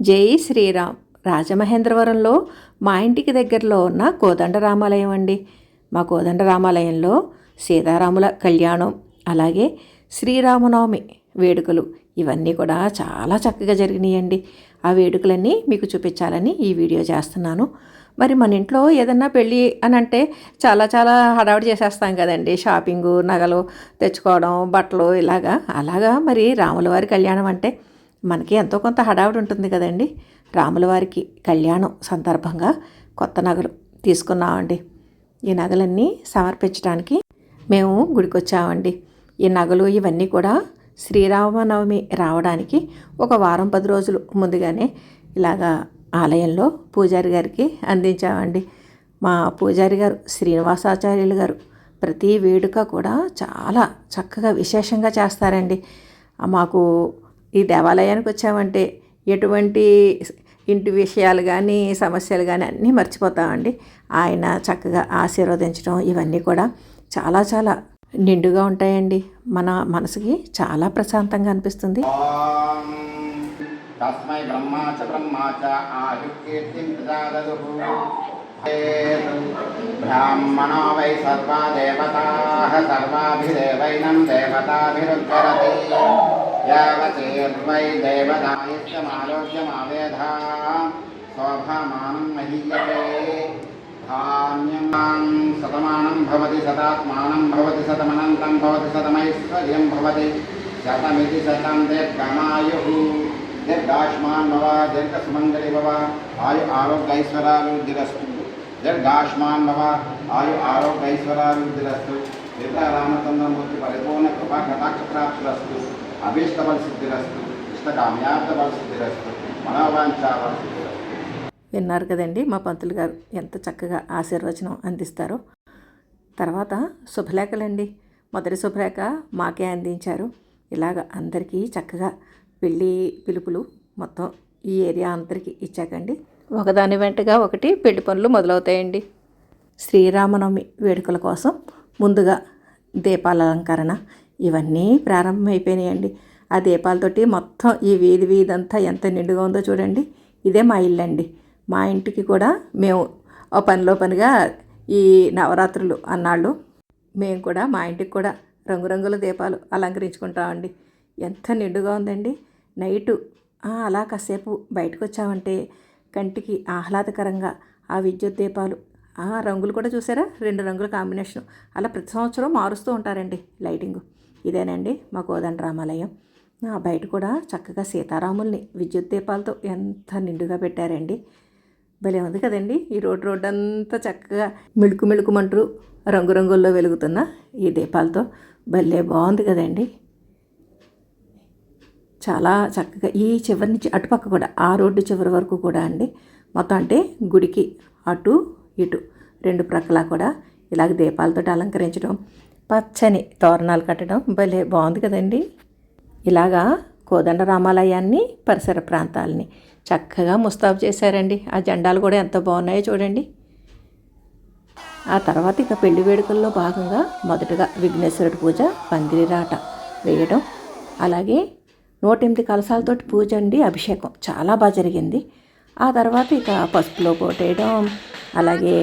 జై శ్రీరామ్. రాజమహేంద్రవరంలో మా ఇంటికి దగ్గరలో ఉన్న కోదండ రామాలయం అండి. మా కోదండ రామాలయంలో సీతారాముల కళ్యాణం అలాగే శ్రీరామనవమి వేడుకలు ఇవన్నీ కూడా చాలా చక్కగా జరిగినాయండి. ఆ వేడుకలన్నీ మీకు చూపించాలని ఈ వీడియో చేస్తున్నాను. మరి మన ఇంట్లో ఏదన్నా పెళ్ళి అని అంటే చాలా చాలా హడావుడి చేసేస్తాం కదండి. షాపింగు నగలు తెచ్చుకోవడం బట్టలు ఇలాగా. అలాగా మరి రాముల వారి కళ్యాణం అంటే మనకి ఎంతో కొంత హడావుడి ఉంటుంది కదండి. రాముల వారికి కళ్యాణం సందర్భంగా కొత్త నగలు తీసుకున్నామండి. ఈ నగలన్నీ సమర్పించడానికి మేము గుడికి వచ్చామండి ఈ నగలు ఇవన్నీ కూడా శ్రీరామనవమి రావడానికి ఒక వారం పది రోజులు ముందుగానే ఇలాగా ఆలయంలో పూజారి గారికి అందించామండి. మా పూజారి గారు శ్రీనివాసాచార్యులు గారు ప్రతి వేడుక కూడా చాలా చక్కగా విశేషంగా చేస్తారండి. మాకు ఈ దేవాలయానికి వచ్చామంటే ఎటువంటి ఇంటి విషయాలు కానీ సమస్యలు కానీ అన్నీ మర్చిపోతామండి. ఆయన చక్కగా ఆశీర్వదించడం ఇవన్నీ కూడా చాలా చాలా నిండుగా ఉంటాయండి. మన మనసుకి చాలా ప్రశాంతంగా అనిపిస్తుంది. తస్మై ఆయుర్కీర్తిం ब्राह्मणो वै सर्वा देवताः सर्वाभिदेवैनं देवताभिरुद्धरति। यावतीर्वै देवतायश्चमालोक्यमावेधा शोभामानं महीयते। धान्यं शतमानं भवति, शतात्मानं भवति, शतमनन्तं भवति, शतमैश्वर्यं भवति। शतमिति शतं देवगमायुः देवदाश्मान् भव दीर्घसुमङ्गलि भव आयु आरोग्यैश्वरालु దీర్ఘాయుష్మాన్ భవ ఆయు ఆరోగ్యైశ్వరాభివృద్ధిరస్తు సీతారామచంద్రమూర్తి పరిపూర్ణ కృపా కటాక్షప్రాప్తిరస్తు అభీష్టబల సిద్ధిరస్తు ఇష్టకామ్యార్థబల సిద్ధిరస్తు మనోవాంఛాబల విన్నారు కదండి మా పంతులు గారు ఎంత చక్కగా ఆశీర్వచనం అందిస్తారో. తర్వాత శుభలేఖలండి. మొదటి శుభలేఖ మాకే అందించారు. ఇలాగ అందరికీ చక్కగా పెళ్ళి పిలుపులు మొత్తం ఈ ఏరియా అందరికీ ఇచ్చాకండి. ఒకదాని వెంటగా ఒకటి పెళ్ళి పనులు మొదలవుతాయండి. శ్రీరామనవమి వేడుకల కోసం ముందుగా దీపాల అలంకరణ ఇవన్నీ ప్రారంభమైపోయినాయండి. ఆ దీపాలతోటి మొత్తం ఈ వీధి వీధి అంతా ఎంత నిండుగా ఉందో చూడండి. ఇదే మా ఇల్లు అండి మా ఇంటికి కూడా మేము ఓ పనిలో పనిగా ఈ నవరాత్రులు అన్నాళ్ళు మేము కూడా మా ఇంటికి కూడా రంగురంగుల దీపాలు అలంకరించుకుంటామండి. ఎంత నిండుగా ఉందండి. నైటు అలా కాసేపు బయటకు వచ్చామంటే కంటికి ఆహ్లాదకరంగా ఆ విద్యుత్ దీపాలు. ఆ రంగులు కూడా చూసారా? రెండు రంగుల కాంబినేషన్. అలా ప్రతి సంవత్సరం మారుస్తూ ఉంటారండి లైటింగ్. ఇదేనండి మా కోదండ రామాలయం. బయట కూడా చక్కగా సీతారాముల్ని విద్యుత్ దీపాలతో ఎంత నిండుగా పెట్టారండి. భలే ఉంది కదండి. ఈ రోడ్ రోడ్ అంతా చక్కగా మిళుకు మిళుకుమంటూ రంగురంగుల్లో వెలుగుతున్న ఈ దీపాలతో భలే బాగుంది కదండి. చాలా చక్కగా ఈ చివరి నుంచి అటుపక్క కూడా ఆ రోడ్డు చివరి వరకు కూడా అండి. మొత్తం అంటే గుడికి అటు ఇటు రెండు ప్రక్కలా కూడా ఇలాగ దీపాలతో అలంకరించడం పచ్చని తోరణాలు కట్టడం భలే బాగుంది కదండి. ఇలాగా కోదండ రామాలయాన్ని పరిసర ప్రాంతాలని చక్కగా ముస్తాబు చేశారండి. ఆ జెండాలు కూడా ఎంత బాగున్నాయో చూడండి. ఆ తర్వాత ఇక పెళ్ళి వేడుకల్లో భాగంగా మొదటగా విఘ్నేశ్వరుడి పూజ పందిరిరాట వేయడం అలాగే నూట ఎనిమిది కలశాలతోటి పూజ అండి అభిషేకం. చాలా బాగా జరిగింది. ఆ తర్వాత ఇక పసుపులో పోటేయడం అలాగే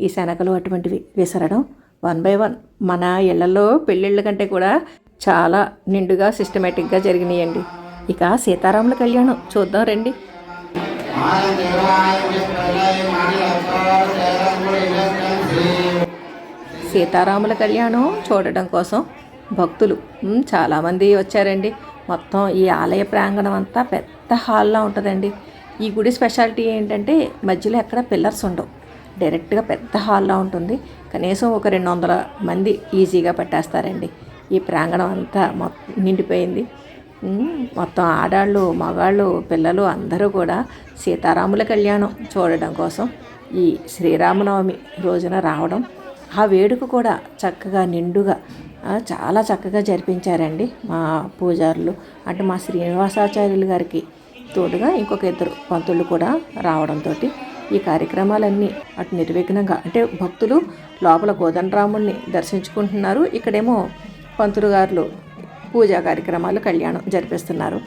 ఈ శనగలు అటువంటివి విసరడం. వన్ బై వన్ మన ఇళ్ళలో పెళ్ళిళ్ళ కంటే కూడా చాలా నిండుగా సిస్టమేటిక్గా జరిగినాయండి. ఇక సీతారాముల కళ్యాణం. చూద్దాం రండి. సీతారాముల కళ్యాణం చూడడం కోసం భక్తులు చాలామంది వచ్చారండి. మొత్తం ఈ ఆలయ ప్రాంగణం అంతా పెద్ద హాల్లో ఉంటుందండి. ఈ గుడి స్పెషాలిటీ ఏంటంటే మధ్యలో ఎక్కడ పిల్లర్స్ ఉండవు. డైరెక్ట్గా పెద్ద హాల్లో ఉంటుంది. కనీసం ఒక రెండు వందల మంది ఈజీగా పట్టేస్తారండి. ఈ ప్రాంగణం అంతా మొ నిండిపోయింది. మొత్తం ఆడాళ్ళు మగాళ్ళు పిల్లలు అందరూ కూడా సీతారాముల కళ్యాణం చూడడం కోసం ఈ శ్రీరామనవమి రోజున రావడం ఆ వేడుక కూడా చక్కగా నిండుగా చాలా చక్కగా జరిపించారండి మా పూజారులు. అంటే మా శ్రీనివాసాచార్యులు గారికి తోడుగా ఇంకొక ఇద్దరు పంతులు కూడా రావడంతో ఈ కార్యక్రమాలన్నీ అటు నిర్విఘ్నంగా అంటే భక్తులు లోపల కోదండరాముడిని దర్శించుకుంటున్నారు. ఇక్కడేమో పంతులు గారులు పూజా కార్యక్రమాలు కళ్యాణం జరిపిస్తున్నారు.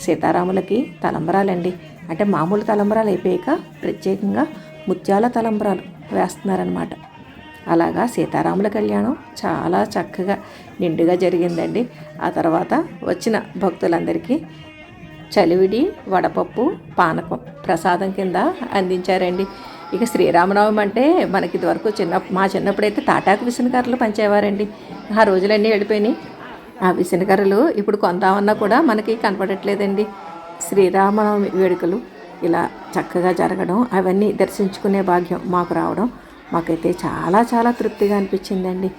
సీతారాములకి తలంబరాలండి. అంటే మామూలు తలంబరాలు అయిపోయాక ప్రత్యేకంగా ముత్యాల తలంబరాలు వేస్తున్నారనమాట అలాగా సీతారాముల కళ్యాణం చాలా చక్కగా నిండుగా జరిగిందండి. ఆ తర్వాత వచ్చిన భక్తులందరికీ చలివిడి వడపప్పు పానకం ప్రసాదం కింద అందించారండి. ఇక శ్రీరామనవమి అంటే మనకి ఇదివరకు చిన్న మా చిన్నప్పుడైతే తాటాకు విసనకర్రలు పంచేవారండి. ఆ రోజులన్నీ వెళ్ళిపోయినాయి. ఆ విసనకర్రలు ఇప్పుడు కొందామన్నా కూడా మనకి కనపడట్లేదండి. శ్రీరామనవమి వేడుకలు ఇలా చక్కగా జరగడం అవన్నీ దర్శించుకునే భాగ్యం మాకు రావడం మాకైతే చాలా చాలా తృప్తిగా అనిపించిందండి.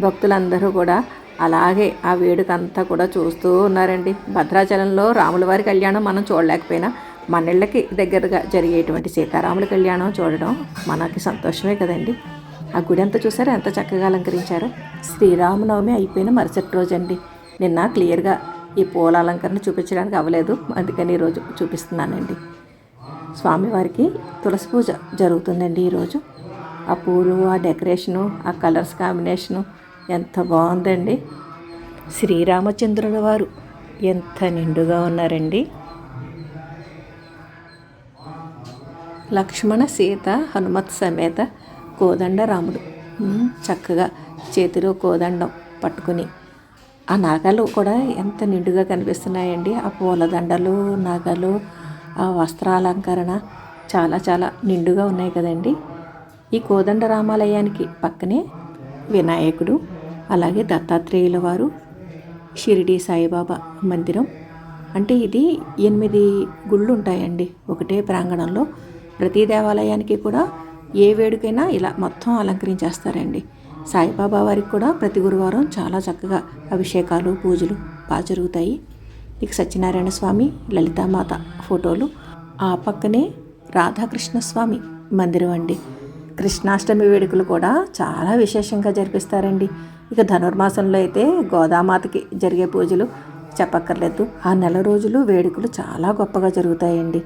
భక్తులందరూ కూడా అలాగే ఆ వేడుక అంతా కూడా చూస్తూ ఉన్నారండి. భద్రాచలంలో రాముల వారి కళ్యాణం మనం చూడలేకపోయినా మన ఇళ్ళకి దగ్గరగా జరిగేటువంటి సీతారాముల కళ్యాణం చూడడం మనకి సంతోషమే కదండి. ఆ గుడి అంతా చూసారా? ఎంత చక్కగా అలంకరించారో. శ్రీరామనవమి అయిపోయిన మరుసటి రోజు అండి నిన్న క్లియర్గా ఈ పూల అలంకరణ చూపించడానికి అవ్వలేదు. అందుకని ఈరోజు చూపిస్తున్నానండి. స్వామివారికి తులసి పూజ జరుగుతుందండి ఈరోజు ఆ పూలు ఆ డెకరేషను ఆ కలర్స్ కాంబినేషను ఎంత బాగుందండి. శ్రీరామచంద్రుల వారు ఎంత నిండుగా ఉన్నారండి. లక్ష్మణ సీత హనుమత్ సమేత కోదండ రాముడు. చక్కగా చేతిలో కోదండం పట్టుకుని. ఆ నగలు కూడా ఎంత నిండుగా కనిపిస్తున్నాయండి. ఆ పూలదండలు నగలు ఆ వస్త్రాలంకరణ చాలా చాలా నిండుగా ఉన్నాయి కదండి. ఈ కోదండ రామాలయానికి పక్కనే వినాయకుడు అలాగే దత్తాత్రేయుల వారు షిరిడి సాయిబాబా మందిరం. అంటే ఇది ఎనిమిది గుళ్ళు ఉంటాయండి ఒకటే ప్రాంగణంలో. ప్రతి దేవాలయానికి కూడా ఏ వేడుకైనా ఇలా మొత్తం అలంకరించేస్తారండి. సాయిబాబా వారికి కూడా ప్రతి గురువారం చాలా చక్కగా అభిషేకాలు పూజలు బాగా జరుగుతాయి. ఇక సత్యనారాయణ స్వామి లలితామాత ఫోటోలు. ఆ పక్కనే రాధాకృష్ణ స్వామి మందిరం అండి. కృష్ణాష్టమి వేడుకలు కూడా చాలా విశేషంగా జరిపిస్తారండి. ఇక ధనుర్మాసంలో అయితే గోదామాతకి జరిగే పూజలు చెప్పక్కర్లేదు. ఆ నెల రోజులు వేడుకలు చాలా గొప్పగా జరుగుతాయండి.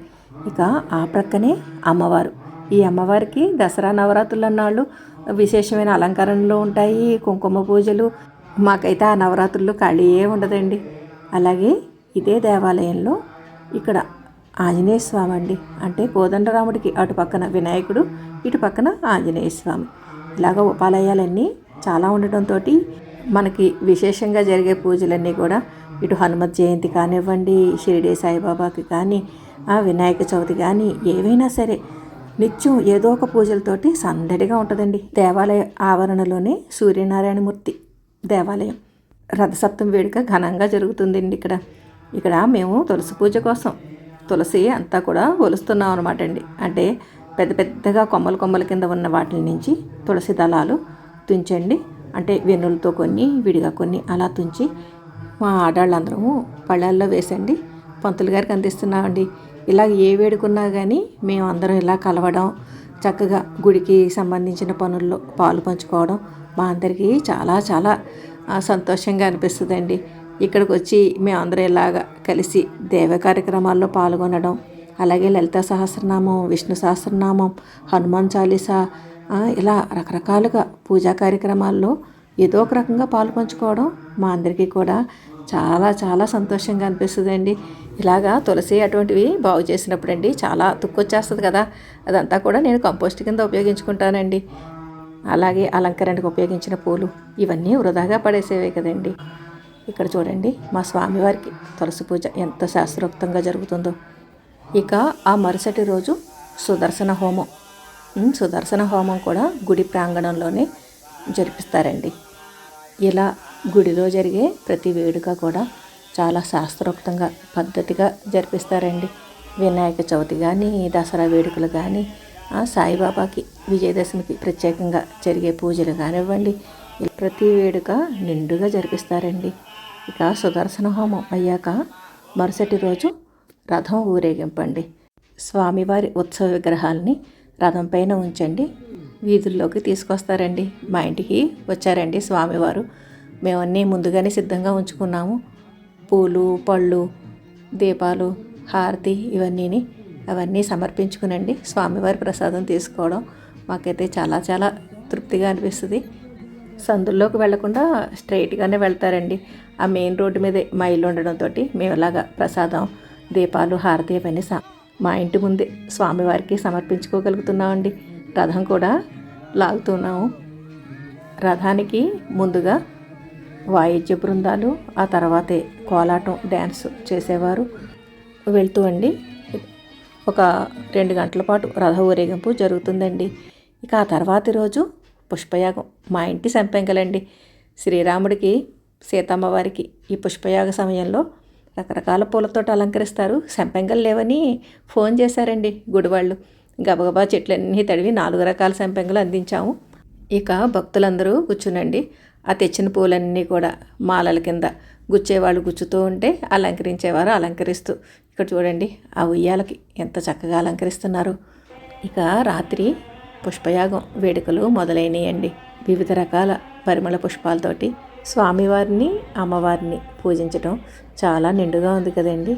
ఇక ఆ ప్రక్కనే అమ్మవారు. ఈ అమ్మవారికి దసరా నవరాత్రులు అన్నాళ్ళు విశేషమైన అలంకరణలు ఉంటాయి కుంకుమ పూజలు. మాకైతే ఆ నవరాత్రుల్లో ఖాళీయే ఉండదండి. అలాగే ఇదే దేవాలయంలో ఇక్కడ ఆంజనేయ స్వామి అండి అంటే కోదండరాముడికి అటు పక్కన వినాయకుడు ఇటు పక్కన ఆంజనేయ స్వామి. ఇలాగ ఉపాలయాలన్నీ చాలా ఉండటంతో మనకి విశేషంగా జరిగే పూజలన్నీ కూడా ఇటు హనుమత్ జయంతి కానివ్వండి షిరిడి సాయిబాబాకి కానీ ఆ వినాయక చవితి కానీ ఏవైనా సరే నిత్యం ఏదో ఒక పూజలతోటి సందడిగా ఉంటుందండి. దేవాలయ ఆవరణలోనే సూర్యనారాయణమూర్తి దేవాలయం. రథసప్తమి వేడుక ఘనంగా జరుగుతుందండి ఇక్కడ. ఇక్కడ మేము తులసి పూజ కోసం తులసి అంతా కూడా ఒలుస్తున్నాం అనమాట అండి. అంటే పెద్ద పెద్దగా కొమ్మలు కొమ్మల కింద ఉన్న వాటి నుంచి తులసి దళాలు తుంచండి. అంటే వెన్నులతో కొన్ని విడిగా కొన్ని అలా తుంచి మా ఆడాళ్ళందరము పళ్ళల్లో వేసండి. పంతులు గారికి అందిస్తున్నామండి. ఇలా ఏ వేడుకున్నా కానీ మేము అందరం ఇలా కలవడం చక్కగా గుడికి సంబంధించిన పనుల్లో పాలు పంచుకోవడం మా అందరికీ చాలా చాలా సంతోషంగా అనిపిస్తుందండి. ఇక్కడికి వచ్చి మేమందరం ఇలాగా కలిసి దేవ కార్యక్రమాల్లో పాల్గొనడం అలాగే లలిత సహస్రనామం విష్ణు సహస్రనామం హనుమాన్ చాలీసా ఇలా రకరకాలుగా పూజా కార్యక్రమాల్లో ఏదో ఒక రకంగా పాలు పంచుకోవడం మా అందరికీ కూడా చాలా చాలా సంతోషంగా అనిపిస్తుందండి. ఇలాగా తులసి అటువంటివి బాగు చేసినప్పుడు అండి చాలా తుక్కొచ్చేస్తుంది కదా అదంతా కూడా నేను కంపోస్ట్ కింద ఉపయోగించుకుంటానండి. అలాగే అలంకరణకు ఉపయోగించిన పూలు ఇవన్నీ వృధాగా పడేసేవే కదండి. ఇక్కడ చూడండి మా స్వామివారికి తులసి పూజ ఎంత శాస్త్రోక్తంగా జరుగుతుందో. ఇక ఆ మరుసటి రోజు సుదర్శన హోమం. సుదర్శన హోమం కూడా గుడి ప్రాంగణంలోనే జరిపిస్తారండి. ఇలా గుడిలో జరిగే ప్రతి వేడుక కూడా చాలా శాస్త్రోక్తంగా పద్ధతిగా జరిపిస్తారండి. వినాయక చవితి కానీ దసరా వేడుకలు కానీ ఆ సాయిబాబాకి విజయదశమికి ప్రత్యేకంగా జరిగే పూజలు కానివ్వండి ప్రతి వేడుక నిండుగా జరిపిస్తారండి. ఇక సుదర్శన హోమం అయ్యాక మరుసటి రోజు రథం ఊరేగింపండి. స్వామివారి ఉత్సవ విగ్రహాలని రథం పైన ఉంచండి. వీధుల్లోకి తీసుకొస్తారండి. మా ఇంటికి వచ్చారండి స్వామివారు. మేమన్నీ ముందుగానే సిద్ధంగా ఉంచుకున్నాము. పూలు పళ్ళు దీపాలు హారతి ఇవన్నీని అవన్నీ సమర్పించుకునండి. స్వామివారి ప్రసాదం తీసుకోవడం మాకైతే చాలా చాలా తృప్తిగా అనిపిస్తుంది. సందుల్లోకి వెళ్ళకుండా స్ట్రైట్గానే వెళ్తారండి. ఆ మెయిన్ రోడ్డు మీదే మా ఇల్లు ఉండడంతో మేము ఇలాగా ప్రసాదం దీపాలు హారతి అవన్నీ మా ఇంటి ముందే స్వామివారికి సమర్పించుకోగలుగుతున్నామండి. రథం కూడా లాగుతున్నాము. రథానికి ముందుగా వాయిద్య బృందాలు ఆ తర్వాతే కోలాటం డ్యాన్స్ చేసేవారు. వెళ్తూ అండి. ఒక రెండు గంటల పాటు రథ ఊరేగింపు జరుగుతుందండి. ఇక ఆ తర్వాతి రోజు పుష్పయాగం మా ఇంటి సంపెంకలండి శ్రీరాముడికి సీతమ్మవారికి ఈ పుష్పయాగ సమయంలో రకరకాల పూలతో అలంకరిస్తారు. సంపెంగలు లేవని ఫోన్ చేశారండి గుడివాళ్ళు. గబగబా చెట్లన్నీ తడివి నాలుగు రకాల సంపెంగలు అందించాము. ఇక భక్తులందరూ కూర్చునండి. ఆ తెచ్చిన పూలన్నీ కూడా మాలల కింద గుచ్చేవాళ్ళు గుచ్చుతూ ఉంటే అలంకరించేవారు అలంకరిస్తూ. ఇక్కడ చూడండి ఆ ఉయ్యాలకి ఎంత చక్కగా అలంకరిస్తున్నారు. ఇక రాత్రి పుష్పయాగం వేడుకలు మొదలైనయండి. వివిధ రకాల పరిమళ పుష్పాలతోటి స్వామివారిని అమ్మవారిని పూజించడం చాలా నిండుగా ఉంది కదండి.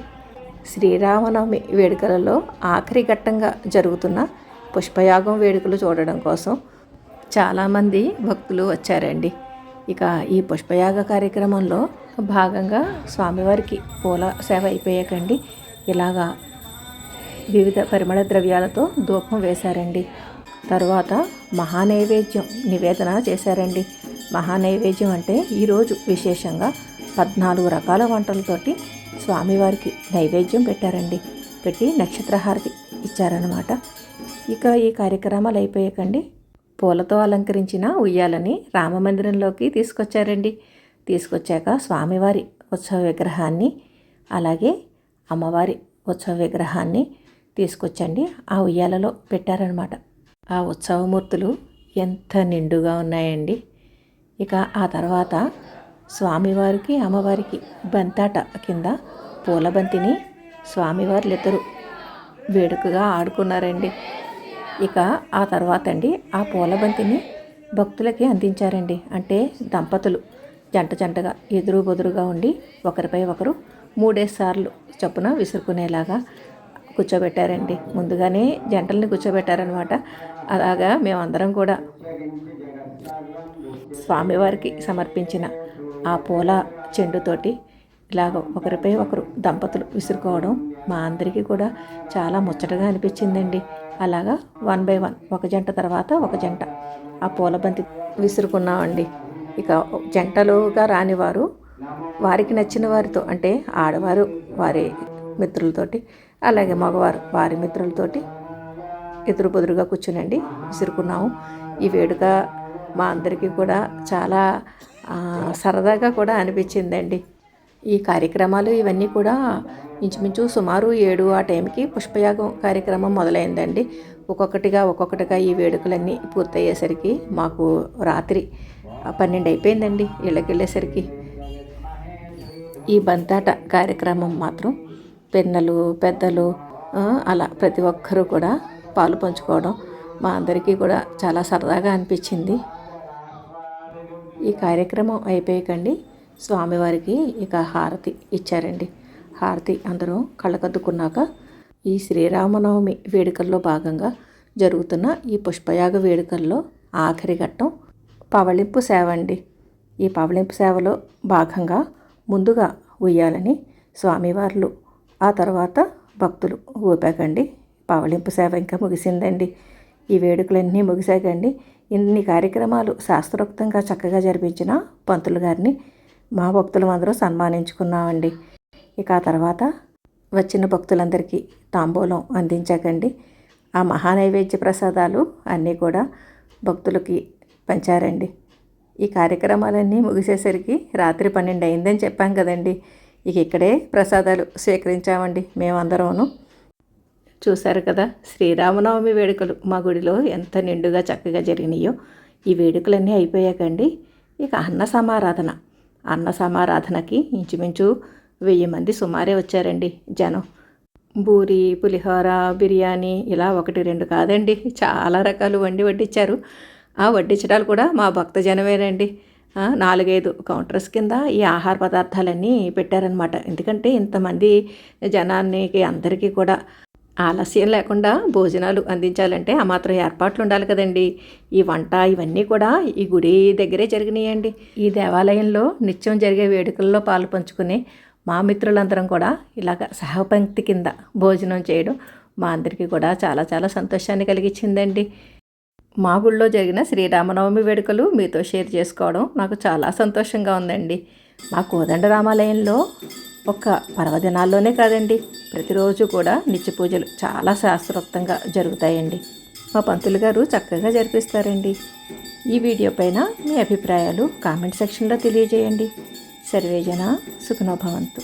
శ్రీరామనవమి వేడుకలలో ఆఖరి ఘట్టంగా జరుగుతున్న పుష్పయాగం వేడుకలు చూడడం కోసం చాలామంది భక్తులు వచ్చారండి. ఇక ఈ పుష్పయాగ కార్యక్రమంలో భాగంగా స్వామివారికి పూల సేవ అయిపోయాకండి. ఇలాగా వివిధ పరిమళ ద్రవ్యాలతో ధూపం వేశారండి. తరువాత మహానైవేద్యం నివేదన చేశారండి. మహానైవేద్యం అంటే ఈరోజు విశేషంగా పద్నాలుగు రకాల వంటలతోటి స్వామివారికి నైవేద్యం పెట్టారండి. పెట్టి నక్షత్రహారతి ఇచ్చారనమాట ఇక ఈ కార్యక్రమాలు అయిపోయాకండి. పూలతో అలంకరించిన ఉయ్యాలని రామమందిరంలోకి తీసుకొచ్చారండి. తీసుకొచ్చాక స్వామివారి ఉత్సవ విగ్రహాన్ని అలాగే అమ్మవారి ఉత్సవ విగ్రహాన్ని తీసుకొచ్చండి. ఆ ఉయ్యాలలో పెట్టారనమాట ఆ ఉత్సవమూర్తులు ఎంత నిండుగా ఉన్నాయండి. ఇక ఆ తర్వాత స్వామివారికి అమ్మవారికి బంతాట కింద పూలబంతిని స్వామివార్లిద్దరూ వేడుకగా ఆడుకున్నారండి. ఇక ఆ తర్వాత అండి ఆ పూలబంతిని భక్తులకి అందించారండి. అంటే దంపతులు జంట జంటగా ఎదురు బెదురుగా ఉండి ఒకరిపై ఒకరు మూడేసి సార్లు చొప్పున విసురుకునేలాగా కూర్చోబెట్టారండి. ముందుగానే జంటల్ని కూర్చోబెట్టారనమాట అలాగా మేమందరం కూడా స్వామివారికి సమర్పించిన ఆ పూల చెండుతోటి ఇలాగ ఒకరిపై ఒకరు దంపతులు విసురుకోవడం మా అందరికీ కూడా చాలా ముచ్చటగా అనిపించిందండి. అలాగా వన్ బై వన్ ఒక జంట తర్వాత ఒక జంట ఆ పూల బంతి విసురుకున్నామండి. ఇక జంటలుగా రానివారు వారికి నచ్చిన వారితో అంటే ఆడవారు వారి మిత్రులతోటి అలాగే మగవారు వారి మిత్రులతోటి ఎదురు బెదురుగా కూర్చునండి విసురుకున్నాము. ఈ వేడుక మా అందరికీ కూడా చాలా సరదాగా కూడా అనిపించిందండి. ఈ కార్యక్రమాలు ఇవన్నీ కూడా ఇంచుమించు సుమారు ఏడు ఆ టైంకి పుష్పయాగం కార్యక్రమం మొదలైందండి. ఒక్కొక్కటిగా ఒక్కొక్కటిగా ఈ వేడుకలన్నీ పూర్తయ్యేసరికి మాకు రాత్రి పన్నెండు అయిపోయిందండి ఇళ్ళకి వెళ్ళేసరికి ఈ బంతాట కార్యక్రమం మాత్రం పిన్నలు పెద్దలు అలా ప్రతి ఒక్కరూ కూడా పాలు పంచుకోవడం మా అందరికీ కూడా చాలా సరదాగా అనిపించింది. ఈ కార్యక్రమం అయిపోయాకండి. స్వామివారికి ఇక హారతి ఇచ్చారండి. హారతి అందరూ కళ్ళకద్దుకున్నాక ఈ శ్రీరామనవమి వేడుకల్లో భాగంగా జరుగుతున్న ఈ పుష్పయాగ వేడుకల్లో ఆఖరి ఘట్టం పవళింపు సేవ అండి. ఈ పవళింపు సేవలో భాగంగా ముందుగా ఉయ్యాలని స్వామివార్లు ఆ తర్వాత భక్తులు ఊపాకండి. పవళింపు సేవ ఇంకా ముగిసిందండి. ఈ వేడుకలన్నీ ముగిసాకండి. ఇన్ని కార్యక్రమాలు శాస్త్రోక్తంగా చక్కగా జరిపించిన పంతులు గారిని మా భక్తులం అందరూ సన్మానించుకున్నామండి. ఇక ఆ తర్వాత వచ్చిన భక్తులందరికీ తాంబూలం అందించాకండి. ఆ మహానైవేద్య ప్రసాదాలు అన్నీ కూడా భక్తులకి పంచారండి. ఈ కార్యక్రమాలన్నీ ముగిసేసరికి రాత్రి పన్నెండు అయిందని చెప్పాం కదండి. ఇక ఇక్కడే ప్రసాదాలు స్వీకరించామండి మేమందరూను చూశారు కదా? శ్రీరామనవమి వేడుకలు. మా గుడిలో ఎంత నిండుగా చక్కగా జరిగినాయో. ఈ వేడుకలన్నీ అయిపోయాకండి. ఇక అన్న సమారాధన. అన్న సమారాధనకి ఇంచుమించు వెయ్యి మంది సుమారే వచ్చారండి జనం. బూరి పులిహోర బిర్యానీ ఇలా ఒకటి రెండు కాదండి. చాలా రకాలు వండి వడ్డించారు. ఆ వడ్డించడాలు కూడా మా భక్త జనమేనండి నాలుగైదు కౌంటర్స్ కింద ఈ ఆహార పదార్థాలన్నీ పెట్టారనమాట ఎందుకంటే ఇంతమంది జనానికి అందరికీ కూడా ఆలస్యం లేకుండా భోజనాలు అందించాలంటే ఆ మాత్రం ఏర్పాట్లు ఉండాలి కదండి. ఈ వంట ఇవన్నీ కూడా ఈ గుడి దగ్గరే జరిగినాయండి. ఈ దేవాలయంలో నిత్యం జరిగే వేడుకల్లో పాలు పంచుకునే మా మిత్రులందరం కూడా ఇలాగ సహపంక్తి కింద భోజనం చేయడం మా అందరికీ కూడా చాలా చాలా సంతోషాన్ని కలిగించిందండి. మా గుళ్ళో జరిగిన శ్రీరామనవమి వేడుకలు మీతో షేర్ చేసుకోవడం నాకు చాలా సంతోషంగా ఉందండి. మా కోదండ రామాలయంలో ఒక పర్వదినాల్లోనే కాదండి ప్రతిరోజు కూడా నిత్య పూజలు చాలా శాస్త్రోక్తంగా జరుగుతాయండి. మా పంతులు గారు చక్కగా జరిపిస్తారండి. ఈ వీడియో పైన మీ అభిప్రాయాలు కామెంట్ సెక్షన్లో తెలియజేయండి. సర్వేజన సుఖనోభవంతు